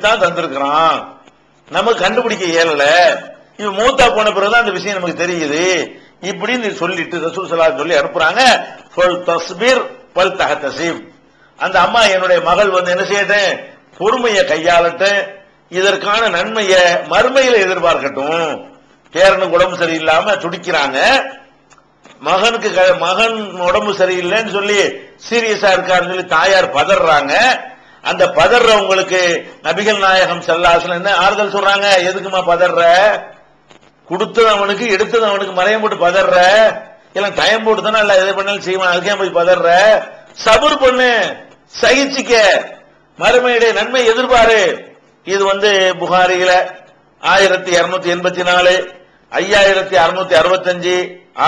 தான் தந்திருக்கிறான். நமக்கு கண்டுபிடிக்க இயலல. இவன் மூத்தா போன பிறகுதான் அந்த விஷயம் நமக்கு தெரியுது. இப்படின்னு சொல்லிட்டு ரசூல் சலா சொல்லி அனுப்புறாங்க. ஃபல் தஸ்பீர் பல் தஹதசிப் அந்த அம்மா என்னுடைய மகள் வந்து என்ன செய்யட்டும் பொறுமையை கையாளட்டும். இதற்கான நன்மையை மறுமையில எதிர்பார்க்கட்டும். பேரனுக்கு உடம்பு சரியில்லாம துடிக்கிறாங்க. மகனுக்கு க- மகன் உடம்பு சரியில்லைன்னு சொல்லி சீரியஸா இருக்காருன்னு சொல்லி தாயார் பதறாங்க. அந்த பதறவங்களுக்கு நபிகள் நாயகம் செல்லாசன் என்ன ஆறுதல் சொல்றாங்க? எதுக்குமா பதற கொடுத்தது அவனுக்கு எடுத்தது அவனுக்கு மறையம் போட்டு பதற எல்லாம் தயம் போட்டு தானே எல்லாம் எதை பண்ணாலும் செய்வான். அதுக்கே போய் பதற சபர் பண்ணு. சகிச்சுக்க. மறுமையுடைய நன்மை எதிர்பாரு. இது வந்து புகாரியில ஆயிரத்தி இருநூத்தி எண்பத்தி நாலு ஐயாயிரத்தி அறுநூத்தி அறுபத்தஞ்சு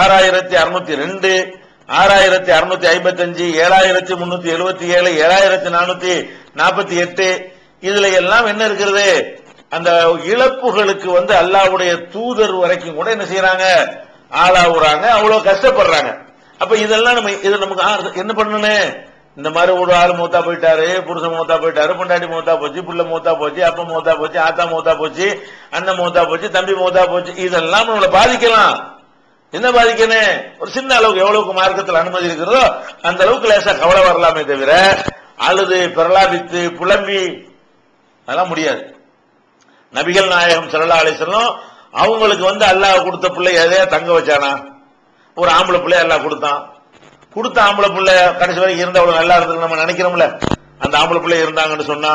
ஆறாயிரத்தி அறுநூத்தி ரெண்டு ஆறாயிரத்தி அறுநூத்தி ஐம்பத்தஞ்சு ஏழாயிரத்தி முன்னூத்தி எழுபத்தி ஏழு ஏழாயிரத்தி நானூத்தி நாற்பத்தி எட்டு இதுல எல்லாம் என்ன இருக்கிறது? அந்த இழப்புகளுக்கு வந்து அல்லாஹ்வுடைய தூதர் வரைக்கும் கூட என்ன செய்யறாங்க ஆளாவுறாங்க அவ்வளவு கஷ்டப்படுறாங்க. அப்ப இதெல்லாம் நம்ம இது நமக்கு என்ன பண்ணணும்? இந்த மாதிரி ஒரு ஆள் மூத்தா போயிட்டாரு புருஷன் மூத்தா போயிட்டாரு பொண்டாட்டி மூத்தா போச்சு புள்ள மூத்தா போச்சு அப்பா மூத்தா போச்சு ஆத்தா மூத்தா போச்சு அண்ணன் மூத்தா போச்சு தம்பி மூத்தா போச்சு இதெல்லாம் நம்மளை பாதிக்கலாம். என்ன பாதிக்கணும்? ஒரு சின்ன அளவுக்கு எவ்வளவுக்கு மார்க்கத்தில் அனுமதி இருக்கிறதோ அந்த அளவுக்கு லேசா கவலை வரலாமே தவிர அழுது பிரலாபித்து புலம்பி அதெல்லாம் முடியாது. நபிகள் நாயகம் சல்லா அலைஹி அவங்களுக்கு வந்து அல்லாஹ் கொடுத்த பிள்ளை எதையா தங்க வச்சானா? ஒரு ஆம்பளை பிள்ளை அல்லாஹ் கொடுத்தான். கொடுத்த ஆம்பளை பிள்ளை கடைசி வரைக்கும் இருந்த அவ்வளவு நல்லா இருந்தது நம்ம நினைக்கிறோம்ல. அந்த ஆம்பளை பிள்ளை இருந்தாங்கன்னு சொன்னா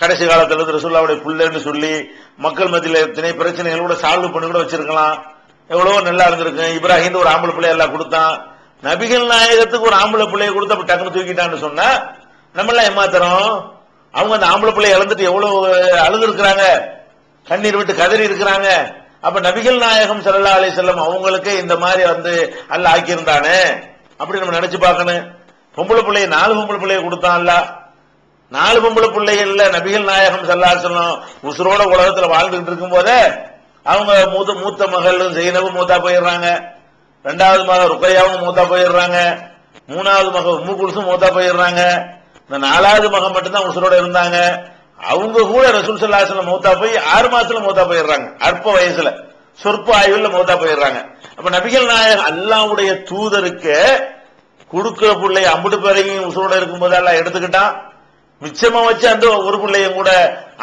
கடைசி காலத்துல இருந்து ரசூல்லாவுடைய பிள்ளைன்னு சொல்லி மக்கள் மத்தியில் எத்தனை கூட சால்வ் பண்ணி கூட வச்சிருக்கலாம். எவ்வளவோ நல்லா இருந்திருக்கு. இப்ராஹிம் ஒரு ஆம்பளை பிள்ளை எல்லாம் கொடுத்தான். நபிகள் நாயகத்துக்கு ஒரு ஆம்பளை பிள்ளைய கொடுத்து அப்படி டக்குனு தூக்கிட்டான்னு சொன்னா நம்ம எல்லாம் ஏமாத்துறோம். அவங்க அந்த ஆம்பளை பிள்ளைய இழந்துட்டு எவ்வளவு அழுது இருக்கிறாங்க கண்ணீர் விட்டு கதறி இருக்கிறாங்க அப்ப நபிகள் நாயகம் சல்லா அலி செல்லம் அவங்களுக்கு இந்த மாதிரி வந்து அல்ல ஆக்கியிருந்தானே. அப்படி நம்ம நினைச்சு பார்க்கணும். பொம்பளை பிள்ளைய நாலு பொம்பளை பிள்ளைய கொடுத்தான் அல்ல. நாலு பொம்பளை பிள்ளைகள்ல நபிகள் நாயகம் சல்லா செல்லம் உசுரோட உலகத்துல வாழ்ந்துகிட்டு இருக்கும் போதே அவங்க மூத்த மூத்த மகளும் ஜெயினபும் மூத்தா போயிடுறாங்க. ரெண்டாவது மக ருக்கையாவும் மூத்தா போயிடுறாங்க. மூணாவது மகள் உம்மு குலுசும் மூத்தா போயிடுறாங்க. இந்த நாலாவது மகன் மட்டும்தான் உசுரோட இருந்தாங்க. அவங்க கூட ரசூல் சல்லாஹ் மௌத்தா போய் ஆறு மாசத்துல மௌத்தா போயிடுறாங்க. அற்ப வயசுல. சொற்ப ஆய்வுல மௌத்தா போயிடுறாங்க. அப்ப நபிகள் நாயகம் அல்லாவுடைய தூதருக்கு கொடுக்கிற பிள்ளை அம்புட்டு பேரையும் உசுரோட இருக்கும்போது எல்லாம் எடுத்துக்கிட்டான். மிச்சமா வச்சு அந்த ஒரு பிள்ளையும் கூட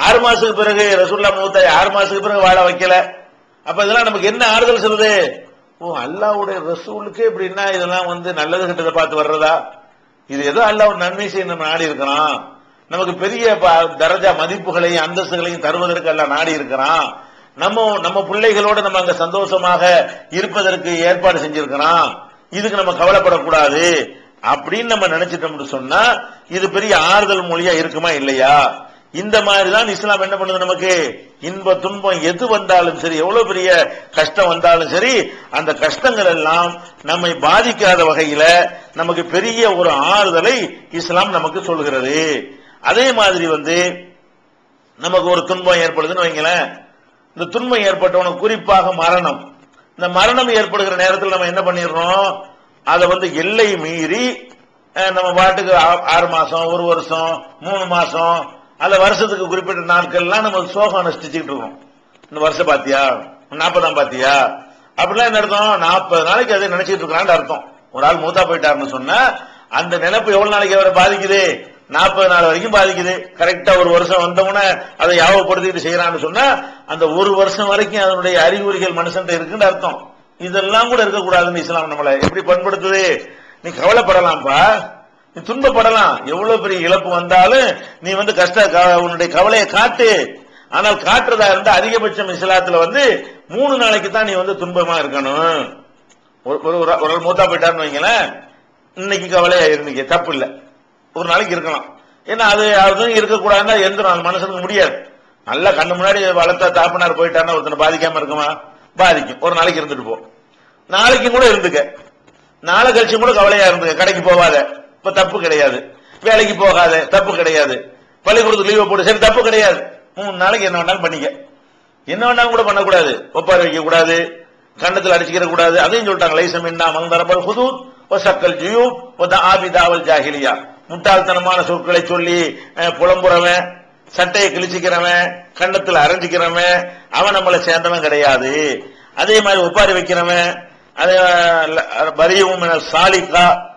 ஆறு மாசத்துக்கு பிறகு ரசூல்லா மூத்தாய் ஆறு மாசத்துக்கு பிறகு வாழ வைக்கல. அப்ப இதெல்லாம் நமக்கு என்ன ஆறுதல் சொல்லுது? ஓ அல்லாவுடைய ரசூலுக்கே இப்படின்னா இதெல்லாம் வந்து நல்லது கெட்டதை பார்த்து வர்றதா? இது ஏதோ அல்ல ஒரு நன்மை செய்ய நம்ம நாடி இருக்கிறான். நமக்கு பெரிய ப- தரஜா மதிப்புகளையும் அந்தஸ்துகளையும் தருவதற்கு அல்ல நாடி இருக்கிறான். நம்ம நம்ம பிள்ளைகளோட நம்ம அங்க சந்தோஷமாக இருப்பதற்கு ஏற்பாடு செஞ்சிருக்கிறான். இதுக்கு நம்ம கவலைப்படக்கூடாது. அப்படின்னு நம்ம நினைச்சிட்டோம்னு சொன்னா இது பெரிய ஆறுதல் மொழியா இருக்குமா இல்லையா? இந்த மாதிரி தான் இஸ்லாம் என்ன பண்ணுது நமக்கு? இன்ப துன்பம் எது வந்தாலும் சரி எவ்வளவு பெரிய கஷ்டம் வந்தாலும் சரி அந்த கஷ்டங்கள் எல்லாம் நம்மை பாதிக்காத வகையில நமக்கு பெரிய ஒரு ஆறுதலை இஸ்லாம் நமக்கு சொல்கிறது. அதே மாதிரி வந்து நமக்கு ஒரு துன்பம் ஏற்படுதுன்னு வைங்களேன். இந்த துன்பம் ஏற்பட்டவனுக்கு குறிப்பாக மரணம். இந்த மரணம் ஏற்படுகிற நேரத்தில் நம்ம என்ன பண்ணிடுறோம்? அதை வந்து எல்லை மீறி நம்ம பாட்டுக்கு ஆ- ஆறு மாசம் ஒரு வருஷம் மூணு மாசம் அல்ல வருஷத்துக்கு குறிப்பிட்ட நாட்கள்லாம் நம்ம சோகம் அனுஷ்டிச்சுக்கிட்டு இருக்கோம். இந்த வருஷம் பாத்தியா? நாற்பதாம் பாத்தியா? அப்படிலாம் என்ன அர்த்தம்? நாற்பது நாளைக்கு அதை நினைச்சிட்டு இருக்கிறான்னு அர்த்தம். ஒரு ஆள் மூத்தா போயிட்டாருன்னு சொன்னா அந்த நினைப்பு எவ்வளவு நாளைக்கு அவரை பாதிக்குது? நாற்பது நாள் வரைக்கும் பாதிக்குது. கரெக்டா ஒரு வருஷம் வந்தவொடனே அதை யாவப்படுத்திட்டு செய்யறான்னு சொன்னா அந்த ஒரு வருஷம் வரைக்கும் அதனுடைய அறிகுறிகள் மனுஷன் இருக்குன்னு அர்த்தம். இதெல்லாம் கூட இருக்கக்கூடாதுன்னு இஸ்லாம் நம்மளை எப்படி பண்படுத்துது? நீ கவலைப்படலாம்ப்பா. நீ துன்பப்படலாம். எவ்வளவு பெரிய இழப்பு வந்தாலும் நீ வந்து கஷ்ட க- உன்னுடைய கவலையை காட்டு. ஆனால் காட்டுறதா இருந்தா அதிகபட்சம் இஸ்லாத்துல வந்து மூணு நாளைக்கு தான் நீ வந்து துன்பமா இருக்கணும். ஒரு ஒரு ஒரு மூத்தா போயிட்டான்னு வைங்களேன். இன்னைக்கு கவலையா இருந்தீங்க தப்பு இல்ல. ஒரு நாளைக்கு இருக்கலாம். ஏன்னா அது அதுவும் இருக்கக்கூடாதுன்னா எந்திரும் அது மனுஷனுக்கு முடியாது. நல்லா கண்ணு முன்னாடி வளர்த்த தாப்பினார் போயிட்டாருன்னா ஒருத்தனை பாதிக்காம இருக்குமா? பாதிக்கும். ஒரு நாளைக்கு இருந்துட்டு போ. நாளைக்கு கூட இருந்துக்க. நாளை கழிச்சும் கூட கவலையா இருந்துக்க. கடைக்கு போகாத. இப்ப தப்பு கிடையாது. வேலைக்கு போகாத தப்பு கிடையாது. பள்ளிக்கூடத்துக்கு லீவை போட்டு சரி தப்பு கிடையாது. மூணு நாளைக்கு என்ன வேணாலும் பண்ணிக்க. என்ன வேணாலும் கூட பண்ணக்கூடாது. ஒப்பார வைக்க கூடாது கண்ணத்தில் அடிச்சுக்கிற கூடாது அதையும் சொல்லிட்டாங்க. லைசம் என்ன மந்தரபல் ஹுதூத் சக்கல் ஜியூ ஒ ஆபி தாவல் முட்டாள்தனமான சொற்களை சொல்லி புலம்புறவன் சட்டையை கிழிச்சிக்கிறவன் கண்டத்தில் அரைஞ்சிக்கிறவன் அவன் நம்மளை சேர்ந்தவன் கிடையாது. அதே மாதிரி ஒப்பாரி வைக்கிறவன் அதே வரியவும் சாலிக்கா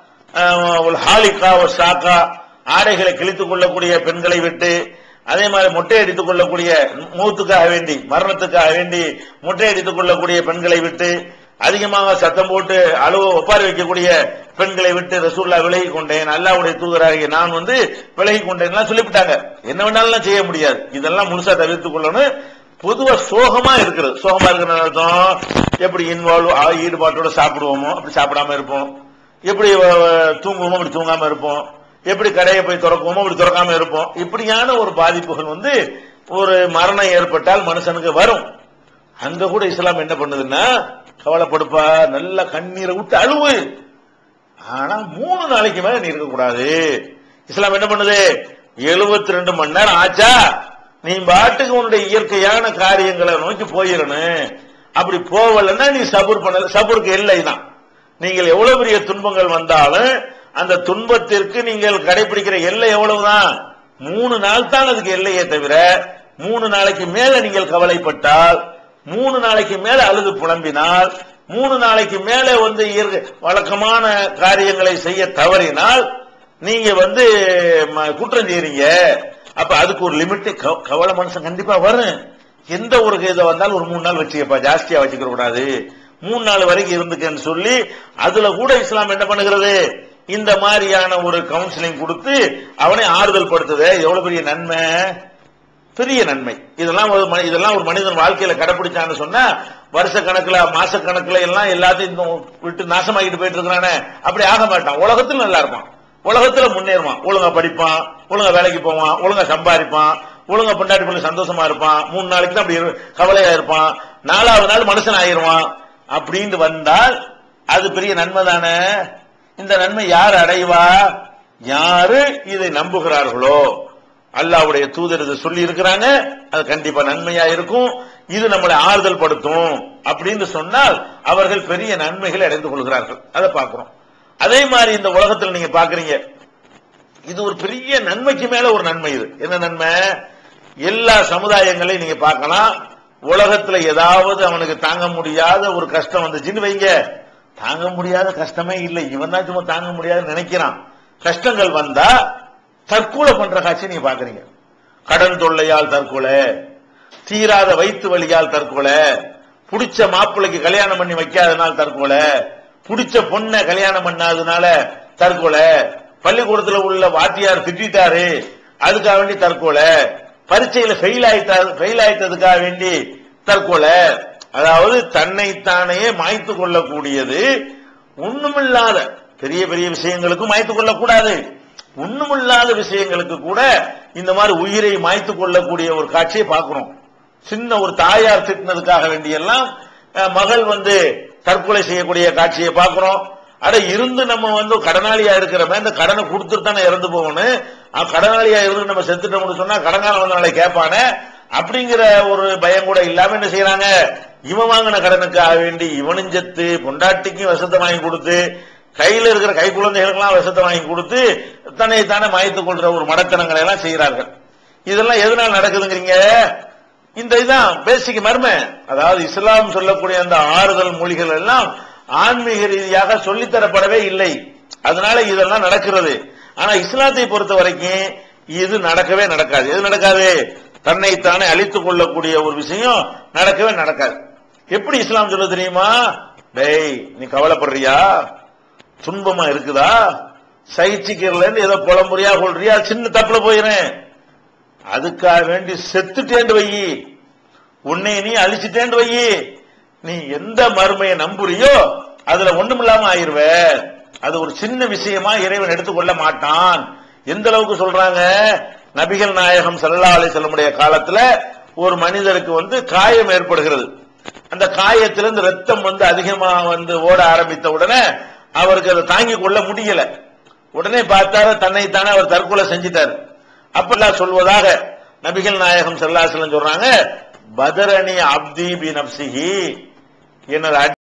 ஒரு ஹாலிக்கா ஒரு சாக்கா ஆடைகளை கிழித்துக் கொள்ளக்கூடிய பெண்களை விட்டு அதே மாதிரி முட்டை அடித்துக் கொள்ளக்கூடிய மூத்துக்காக வேண்டி மரணத்துக்காக வேண்டி முட்டை அடித்துக் கொள்ளக்கூடிய பெண்களை விட்டு அதிகமாக சத்தம் போட்டு அளவு ஒப்பாரி வைக்கக்கூடிய பெண்களை விட்டு ரசூல்லா விலகி கொண்டேன் அல்லாவுடைய தூதராகிய நான் வந்து விலகி கொண்டேன் சொல்லிவிட்டாங்க. என்ன வேணாலும் செய்ய முடியாது. இதெல்லாம் முழுசா தவிர்த்துக் கொள்ளணும். பொதுவா சோகமா இருக்கிறது. சோகமா இருக்கிற அர்த்தம் எப்படி இன்வால்வ் ஈடுபாட்டோட சாப்பிடுவோமோ அப்படி சாப்பிடாம இருப்போம். எப்படி தூங்குவோமோ இப்படி தூங்காம இருப்போம். எப்படி கடையை போய் திறக்குவோமோ இப்படி திறக்காம இருப்போம். இப்படியான ஒரு பாதிப்புகள் வந்து ஒரு மரணம் ஏற்பட்டால் மனுஷனுக்கு வரும். அங்க கூட இஸ்லாம் என்ன பண்ணுதுன்னா கவலைப்படுப்பா நல்ல கண்ணீரை விட்டு அழுவு. ஆனா மூணு நாளைக்கு மேல நீ இருக்கக்கூடாது. இஸ்லாம் என்ன பண்ணுது? 72 ரெண்டு மணி நேரம் ஆச்சா? நீ பாட்டுக்கு உன்னுடைய இயற்கையான காரியங்களை நோக்கி போயிடணும் அப்படி போகலன்னா நீ சபூர் பண்ணல சபூருக்கு இல்லை தான். நீங்கள் எவ்வளவு பெரிய துன்பங்கள் வந்தாலும் அந்த துன்பத்திற்கு நீங்கள் கடைபிடிக்கிற எல்லை எவ்வளவுதான்? மூணு நாள் தான் அதுக்கு எல்லையே தவிர மூணு நாளைக்கு மேல நீங்கள் கவலைப்பட்டால் மூணு நாளைக்கு மேல அழுது புலம்பினால் மூணு நாளைக்கு மேல வந்து இயற்கை வழக்கமான காரியங்களை செய்ய தவறினால் நீங்க வந்து ம- குற்றம் செய்யறீங்க அப்ப அதுக்கு ஒரு லிமிட் கவலை மனுஷன் கண்டிப்பா வரும். எந்த ஒரு இதை வந்தாலும் ஒரு மூணு நாள் வச்சுக்கப்பா ஜாஸ்தியா வச்சுக்க கூடாது மூணு நாள் வரைக்கும் இருந்துக்கன்னு சொல்லி அதுல கூட இஸ்லாம் என்ன பண்ணுகிறது? இந்த மாதிரியான ஒரு கவுன்சிலிங் கொடுத்து அவனை ஆறுதல் படுத்துது. எவ்வளவு பெரிய நன்மை? பெரிய நன்மை. இதெல்லாம் ஒரு மனி- இதெல்லாம் ஒரு மனிதன் வாழ்க்கையில கடைபிடிச்சான்னு சொன்னா வருஷ கணக்குல மாச கணக்குல எல்லாம் எல்லாத்தையும் விட்டு நாசமாகிட்டு போயிட்டு இருக்கிறானே அப்படி ஆக மாட்டான். உலகத்துல நல்லா இருப்பான். உலகத்துல முன்னேறுவான். ஒழுங்கா படிப்பான் ஒழுங்கா வேலைக்கு போவான் ஒழுங்கா சம்பாதிப்பான் ஒழுங்கா பொண்டாட்டி பிள்ளை சந்தோஷமா இருப்பான். மூணு நாளைக்கு தான் அப்படி கவலையா இருப்பான். நாலாவது நாள் மனுஷன் ஆயிருவான் அப்படின்னு வந்தால் அது பெரிய நன்மை தானே? இந்த நன்மை யார் அடைவா? யாரு இதை நம்புகிறார்களோ? அல்லாவுடைய தூதர் இதை சொல்லி இருக்கிறாங்க அது கண்டிப்பா நன்மையா இருக்கும். இது நம்மளை ஆறுதல் படுத்தும் அப்படின்னு சொன்னால் அவர்கள் பெரிய நன்மைகளை அடைந்து கொள்கிறார்கள். அதை பார்க்கிறோம். அதே மாதிரி இந்த உலகத்தில் நீங்க பாக்குறீங்க இது ஒரு பெரிய நன்மைக்கு மேல ஒரு நன்மை இது. என்ன நன்மை? எல்லா சமுதாயங்களையும் நீங்க பார்க்கலாம். உலகத்துல ஏதாவது அவனுக்கு தாங்க முடியாத ஒரு கஷ்டம் வந்துச்சுன்னு வைங்க. தாங்க முடியாத கஷ்டமே இல்லை. இவன் தான் சும்மா தாங்க முடியாதுன்னு நினைக்கிறான். கஷ்டங்கள் வந்தா தற்கொலை பண்ற காட்சி நீங்க பாக்குறீங்க கடன் தொல்லையால் தற்கொலை தீராத வயிற்று வலியால் தற்கொலை புடிச்ச மாப்பிள்ளைக்கு கல்யாணம் பண்ணி வைக்காதனால் தற்கொலை புடிச்ச பொண்ணை கல்யாணம் பண்ணாதனால தற்கொலை பள்ளிக்கூடத்துல உள்ள வாத்தியார் திட்டாரு அதுக்காக வேண்டி தற்கொலை பரீட்சையில ஃபெயில் ஆயிட்டா ஃபெயில் ஆயிட்டதுக்காக வேண்டி தற்கொலை. அதாவது தன்னைத்தானே மாய்த்து கொள்ளக்கூடியது. ஒண்ணுமில்லாத பெரிய பெரிய விஷயங்களுக்கும் மாய்த்து கொள்ளக்கூடாது. ஒண்ணுமில்லாத விஷயங்களுக்கு கூட இந்த மாதிரி உயிரை மாய்த்து கொள்ளக்கூடிய ஒரு காட்சியை பார்க்கிறோம். சின்ன ஒரு தாயார் திட்டினதுக்காக வேண்டியெல்லாம் மகள் வந்து தற்கொலை செய்யக்கூடிய காட்சியை பார்க்கிறோம். அட இருந்து நம்ம வந்து கடனாளியா இருக்கிறவன் இந்த கடனை கொடுத்துட்டு தானே இறந்து போகணும். கடனாளியா இருந்து நம்ம செத்துட்டோம்னு சொன்னா கடங்கால வந்தனால நாளை கேட்பானே? அப்படிங்கிற ஒரு பயம் கூட இல்லாம என்ன செய்யறாங்க? இவன் வாங்கின கடனுக்காக வேண்டி இவனும் செத்து பொண்டாட்டிக்கும் வசத்தை வாங்கி கொடுத்து கையில இருக்கிற கை குழந்தைகளுக்கெல்லாம் வசத்தை வாங்கி கொடுத்து தன்னை தானே மாய்த்துக் கொள்ற ஒரு மடத்தனங்களை எல்லாம் செய்கிறார்கள். இதெல்லாம் எதனால் நடக்குதுங்கிறீங்க? இந்த இதுதான் பேசிக் மர்ம. அதாவது இஸ்லாம் சொல்லக்கூடிய அந்த ஆறுதல் மொழிகள் எல்லாம் ஆன்மீக ரீதியாக சொல்லித்தரப்படவே இல்லை. அதனால இதெல்லாம் நடக்கிறது. ஆனா இஸ்லாத்தை பொறுத்த வரைக்கும் இது நடக்கவே நடக்காது. எது நடக்காது? தன்னைத்தானே அழித்துக் கொள்ளக்கூடிய ஒரு விஷயம் நடக்கவே நடக்காது. எப்படி இஸ்லாம் சொல்ல தெரியுமா? டேய் நீ கவலைப்படுறியா? துன்பமா இருக்குதா? சகிச்சுக்கிறல இருந்து ஏதோ புலம்புறியா கொள்றியா? சின்ன தப்புல போயிறேன் அதுக்காக வேண்டி செத்துட்டேண்டு வை உன்னை நீ அழிச்சுட்டேண்டு வை நீ எந்த மருமையை நம்புறியோ அதுல ஒண்ணுமில்லாம ஆயிருவே. அது ஒரு சின்ன விஷயமா இறைவன் எடுத்துக்கொள்ள மாட்டான். எந்த அளவுக்கு சொல்றாங்க? நபிகள் நாயகம் ஸல்லல்லாஹு அலைஹி செல்லமுடைய காலத்துல ஒரு மனிதருக்கு வந்து காயம் ஏற்படுகிறது. அந்த காயத்திலிருந்து ரத்தம் வந்து அதிகமா வந்து ஓட ஆரம்பித்த உடனே அவருக்கு அதை தாங்கிக் கொள்ள முடியல. உடனே பார்த்தாரு தன்னைத்தானே அவர் தற்கொலை செஞ்சிட்டார். அப்பெல்லாம் சொல்வதாக நபிகள் நாயகம் செல்லாசலம் சொல்றாங்க பதரணி அப்தி பி நப்சிஹி. எனது